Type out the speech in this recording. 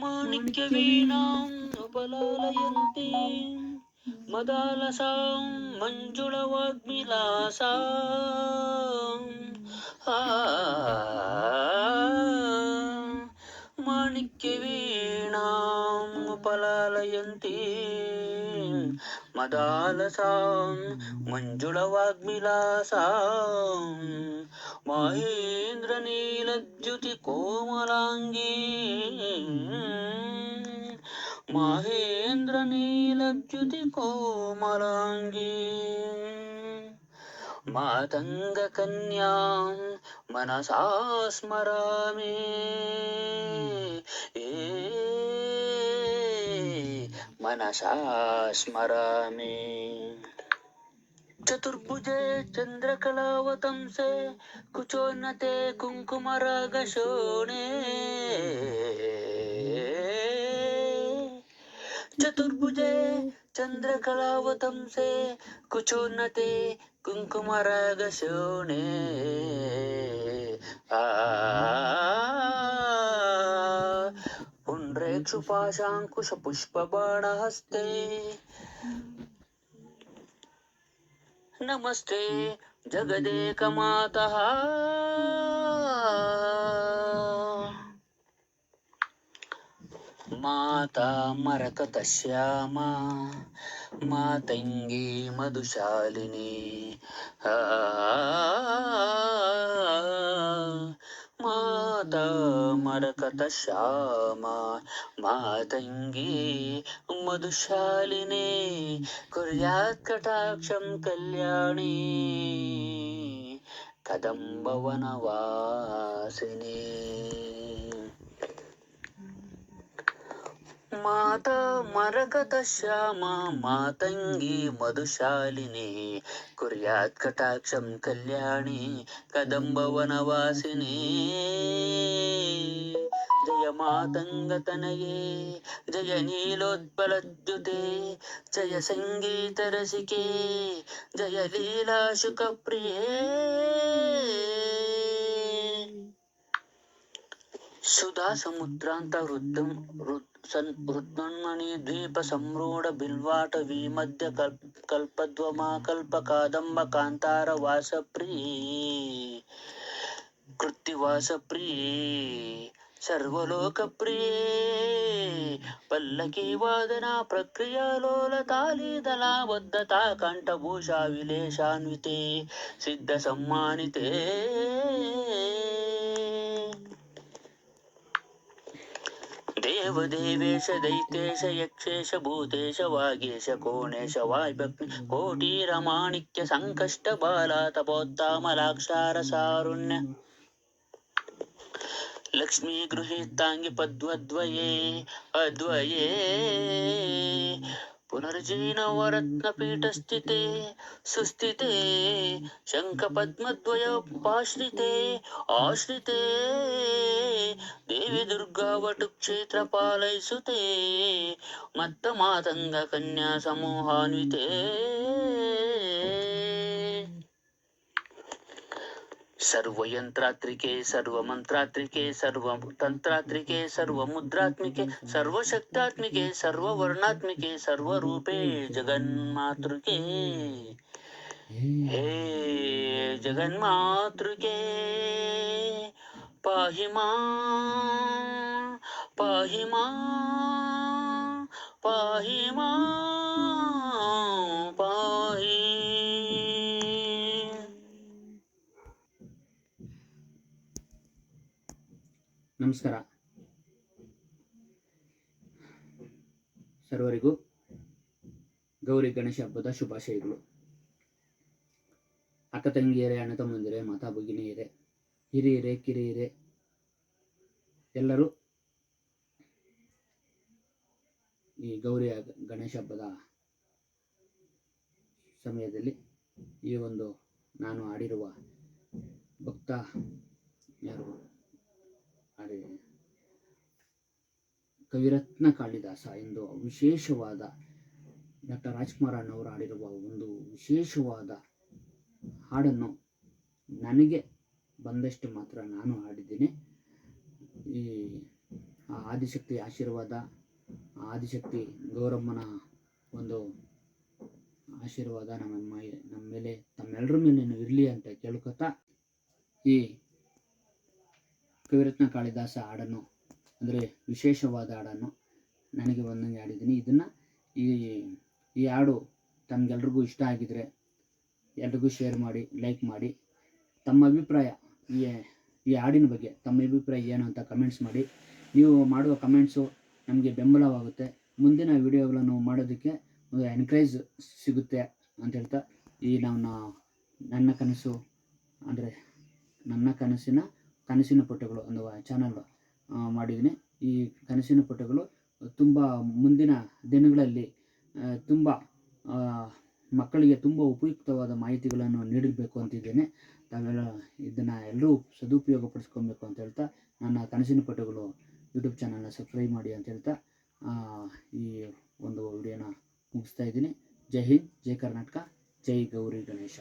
माणिक्यवीणाम् उपलालयन्ती मदालसां मञ्जुळवाग्मिलासा मदालसां मञ्जुळवाग्मिलासा। माहेन्द्रनीलद्युतिकोमलाङ्गी माहेन्द्रनीलद्युतिकोमलाङ्गी मातङ्गकन्यां मनसा स्मरामि। मनसा स्मरामि चतुर्भुजे चन्द्रकलावतंसे कुचोन्नते कुङ्कुमरागशोणे चतुर्भुजे चन्द्रकलावतंसे कुचोन्नते कुङ्कुमरागशोणे आ पुण्ड्रेक्षुपाशाङ्कुशपुष्पबाणहस्ते नमस्ते जगदेकमातः माता मरकतश्यामा मातङ्गी मधुशालिनी ಮರಕತ ಮರಕತ ಶ್ಯಾಮ. ಮಾತಂಗಿ ಮಧುಶಾಲಿನೇ ಕುರ್ಯಾತ್ ಕಟಾಕ್ಷಂ ಕಲ್ಯಾಣಿ. ಕದಂಬವನವಾಸಿನೇ. ಮಾತ ಮರಗತ ಶ್ಯಾಮ, ಮಾತಂಗಿ ಮಧುಶಾಲಿನಿ. ಕುರ್ಯಾತ್ ಕಟಾಕ್ಷಂ ಕಲ್ಯಾಣಿ ಕದಂಬ ವನವಾಸಿನಿ ಜಯ ಮಾತಂಗ ತನಯೇ, ಜಯ ನೀಲೋದ್ಬಲದ್ಯುತೆ ಜಯ ಸಂಗೀತ ರಸಿಕೆ, ಜಯ ಲೀಲಾಶುಕ ಪ್ರಿಯೇ. సుధా సముద్రాంతవృద్ధం వృత్మణి ద్వీప సంరూఢ బిల్వాట విమధ్య కల్పద్వమాకల్ప కాదంబ కాంతార వాసప్రియ సర్వలోక సర్వలోకప్రియ పల్లకీ వాదన ప్రక్రియలోల తాళీదళా వద్దతా కంఠభూషా విలేషాన్వితే సిద్ధ సమ్మానితే. देवदेवेश दैतेश यक्षेश भूतेश वागेश कोणेश वायभक्ति कोटीरमाणिक्य संकष्ट बाला तपोत्तामलाक्षारसारुण्य लक्ष्मी गृहीताङ्गि पद्वद्वये अद्वये। पुनर्जीनवरत्नपीठस्थिते सुस्थिते शङ्खपद्मद्वयोपाश्रिते आश्रिते देवी दुर्गावटु क्षेत्रपालैसुते सर्वयन्त्रात्रिके सर्वमन्त्रात्रिके, सर्वतन्त्रात्रिके, सर्वमुद्रात्मिके, सर्वशक्तात्मिके, सर्ववर्णात्मिके, सर्वरूपे जगन्मातृके। हे जगन्मातृके, पाहि मा पाहि मा पाहि मा। ನಮಸ್ಕಾರ. ಸರ್ವರಿಗೂ ಗೌರಿ ಗಣೇಶ ಹಬ್ಬದ ಶುಭಾಶಯಗಳು. ಅಕ್ಕ ತಂಗಿಯರೇ, ಅಣ್ಣ ತಮ್ಮಂದಿರೇ, ಮಾತಾ ಭಗಿನಿಯರೇ, ಹಿರಿಯರೇ, ಕಿರಿಯರೇ, ಎಲ್ಲರೂ ಈ ಗೌರಿ ಗಣೇಶ ಹಬ್ಬದ ಸಮಯದಲ್ಲಿ ಈ ಒಂದು ನಾನು ಆಡಿರುವ ಭಕ್ತ ಯಾರು? ಕವಿರತ್ನ ಕಾಳಿದಾಸ ಎಂದು ವಿಶೇಷವಾದ ಡಾಕ್ಟರ್ ರಾಜ್ಕುಮಾರ್ ಅವರು ಹಾಡಿರುವ ಒಂದು ವಿಶೇಷವಾದ ಹಾಡನ್ನು ನನಗೆ ಬಂದಷ್ಟು ಮಾತ್ರ ನಾನು ಹಾಡಿದ್ದೀನಿ. ಈ ಆದಿಶಕ್ತಿ ಆಶೀರ್ವಾದ, ಆದಿಶಕ್ತಿ ಗೌರಮ್ಮನ ಒಂದು ಆಶೀರ್ವಾದ ನಮ್ಮ ನಮ್ಮ ಮೇಲೆ ತಮ್ಮೆಲ್ಲರ ಮೇಲೆ ಇರಲಿ ಅಂತ ಕೇಳ್ಕೊತಾ ಈ ಕವಿರತ್ನ ಕಾಳಿದಾಸ ಹಾಡನ್ನು, ಅಂದರೆ ವಿಶೇಷವಾದ ಹಾಡನ್ನು ನನಗೆ ಒಂದೊಂದು ಹಾಡಿದ್ದೀನಿ. ಇದನ್ನು ಈ ಈ ಹಾಡು ತಮಗೆಲ್ರಿಗೂ ಇಷ್ಟ ಆಗಿದರೆ ಎಲ್ರಿಗೂ ಶೇರ್ ಮಾಡಿ ಲೈಕ್ ಮಾಡಿ. ತಮ್ಮ ಅಭಿಪ್ರಾಯ, ಈ ಈ ಹಾಡಿನ ಬಗ್ಗೆ ತಮ್ಮ ಅಭಿಪ್ರಾಯ ಏನು ಅಂತ ಕಮೆಂಟ್ಸ್ ಮಾಡಿ. ನೀವು ಮಾಡುವ ಕಮೆಂಟ್ಸು ನಮಗೆ ಬೆಂಬಲವಾಗುತ್ತೆ. ಮುಂದಿನ ವಿಡಿಯೋಗಳನ್ನು ಮಾಡೋದಕ್ಕೆ ಒಂದು ಎನ್ಕರೇಜ್ ಸಿಗುತ್ತೆ ಅಂತ ಹೇಳ್ತಾ, ಈ ನನ್ನ ನನ್ನ ಕನಸು, ಅಂದರೆ ನನ್ನ ಕನಸಿನ ಕನಸಿನ ಪುಟಗಳು ಅನ್ನುವ ಚಾನಲ್ ಮಾಡಿದ್ದೀನಿ. ಈ ಕನಸಿನ ಪುಟಗಳು ತುಂಬ ಮುಂದಿನ ದಿನಗಳಲ್ಲಿ ತುಂಬ ಮಕ್ಕಳಿಗೆ ತುಂಬ ಉಪಯುಕ್ತವಾದ ಮಾಹಿತಿಗಳನ್ನು ನೀಡಬೇಕು ಅಂತಿದ್ದೇನೆ ತಾವೆಲ್ಲ ಇದನ್ನು ಎಲ್ಲರೂ ಸದುಪಯೋಗ ಪಡಿಸ್ಕೊಬೇಕು ಅಂತ ಹೇಳ್ತಾ, ನನ್ನ ಕನಸಿನ ಪುಟಗಳು ಯೂಟ್ಯೂಬ್ ಚಾನಲ್ನ ಸಬ್ಸ್ಕ್ರೈಬ್ ಮಾಡಿ ಅಂತ ಹೇಳ್ತಾ ಈ ಒಂದು ವಿಡಿಯೋನ ಮುಗಿಸ್ತಾ ಇದ್ದೀನಿ. ಜೈ ಹಿಂದ್, ಜೈ ಕರ್ನಾಟಕ, ಜೈ ಗೌರಿ ಗಣೇಶ.